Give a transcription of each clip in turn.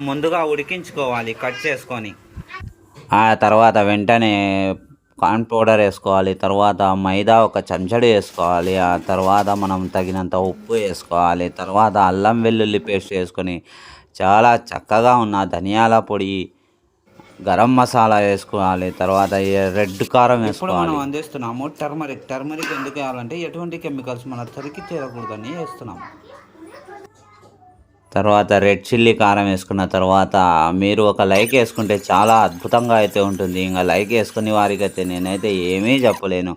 ముందుగా ఉడికించుకోవాలి కట్ చేసుకొని. ఆ తర్వాత వెంటనే కార్న్ పౌడర్ వేసుకోవాలి తర్వాత మైదా ఒక చెంచడు వేసుకోవాలి ఆ తర్వాత మనం తగినంత ఉప్పు వేసుకోవాలి తర్వాత అల్లం వెల్లుల్లి పేస్ట్ వేసుకొని చాలా చక్కగా ఉన్న ధనియాల పొడి గరం మసాలా వేసుకోవాలి తర్వాత రెడ్ కారం ఇప్పుడు మనం వేసుకోవాలి. అందిస్తున్నాము టర్మరిక్. టర్మరిక్ ఎందుకు వేయాలంటే ఎటువంటి కెమికల్స్ మన తరికి చేరకూడదని వేస్తున్నాము. తర్వాత రెడ్ చిల్లీ కారం వేసుకున్న తర్వాత మీరు ఒక లైక్ వేసుకుంటే చాలా అద్భుతంగా అయితే ఉంటుంది. ఇంకా లైక్ వేసుకునే వారికి అయితే నేనైతే ఏమీ చెప్పలేను.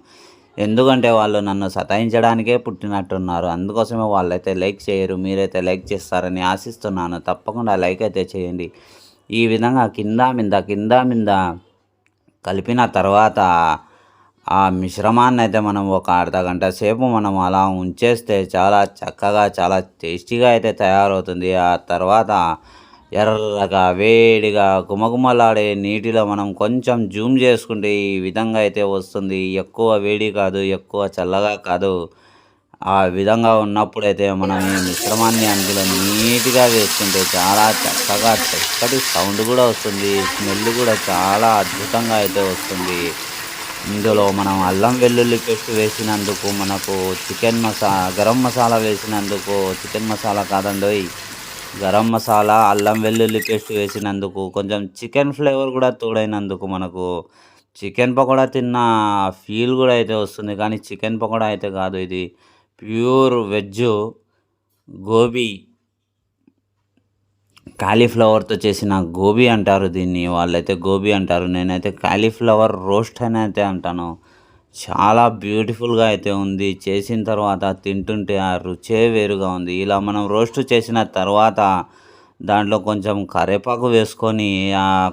ఎందుకంటే వాళ్ళు నన్ను సతాయించడానికే పుట్టినట్టున్నారు. అందుకోసమే వాళ్ళైతే లైక్ చేయరు మీరైతే లైక్ చేస్తారని ఆశిస్తున్నాను. తప్పకుండా లైక్ అయితే చేయండి. ఈ విధంగా కింద మింద కింద మింద కలిపిన తర్వాత ఆ మిశ్రమాన్ని అయితే మనం ఒక అర్ధ గంట సేపు మనం అలా ఉంచేస్తే చాలా చక్కగా చాలా టేస్టీగా అయితే తయారవుతుంది. ఆ తర్వాత ఎర్రగా వేడిగా గుమగుమలాడే నీటిలో మనం కొంచెం జూమ్ చేసుకుంటే ఈ విధంగా అయితే వస్తుంది. ఎక్కువ వేడి కాదు ఎక్కువ చల్లగా కాదు. ఆ విధంగా ఉన్నప్పుడైతే మనం ఈ మిశ్రమాన్ని అందులో నీట్గా వేసుకుంటే చాలా చక్కగా చక్కటి సౌండ్ కూడా వస్తుంది. స్మెల్ కూడా చాలా అద్భుతంగా అయితే వస్తుంది. ఇందులో మనం అల్లం వెల్లుల్లి పేస్ట్ వేసినందుకు మనకు చికెన్ మసా గరం మసాలా వేసినందుకు చికెన్ మసాలా కాదండి గరం మసాలా అల్లం వెల్లుల్లి పేస్ట్ వేసినందుకు కొంచెం చికెన్ ఫ్లేవర్ కూడా తోడైనందుకు మనకు చికెన్ పకోడా తిన్న ఫీల్ కూడా అయితే వస్తుంది. కానీ చికెన్ పకోడా అయితే కాదు ఇది ప్యూర్ వెజ్ గోబీ. కాలీఫ్లవర్తో చేసిన గోబీ అంటారు దీన్ని. వాళ్ళైతే గోబీ అంటారు. నేనైతే కాలీఫ్లవర్ రోస్ట్ అని అయితే అంటాను. చాలా బ్యూటిఫుల్గా అయితే ఉంది. చేసిన తర్వాత తింటుంటే ఆ రుచే వేరుగా ఉంది. ఇలా మనం రోస్ట్ చేసిన తర్వాత దాంట్లో కొంచెం కరివేపాకు వేసుకొని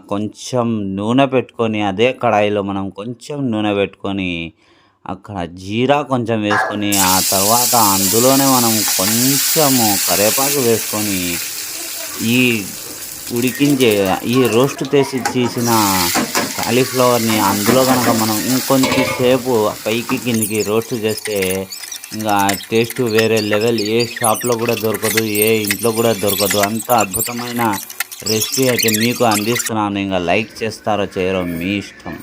కొంచెం నూనె పెట్టుకొని అదే కడాయిలో మనం కొంచెం నూనె పెట్టుకొని అక్కడ జీరా కొంచెం వేసుకొని ఆ తర్వాత అందులోనే మనం కొంచెము కరివేపాకు వేసుకొని ఈ ఉడికించే ఈ రోస్ట్ చేసి చేసిన కాలీఫ్లవర్ని అందులో కనుక మనం ఇంకొంచెం సేపు పైకి కిందికి రోస్ట్ చేస్తే ఇంకా టేస్ట్ వేరే లెవెల్. ఏ షాప్లో కూడా దొరకదు ఏ ఇంట్లో కూడా దొరకదు. అంత అద్భుతమైన రెసిపీ అయితే మీకు అందిస్తున్నాను. ఇంకా లైక్ చేస్తారో చేయరో మీ ఇష్టం.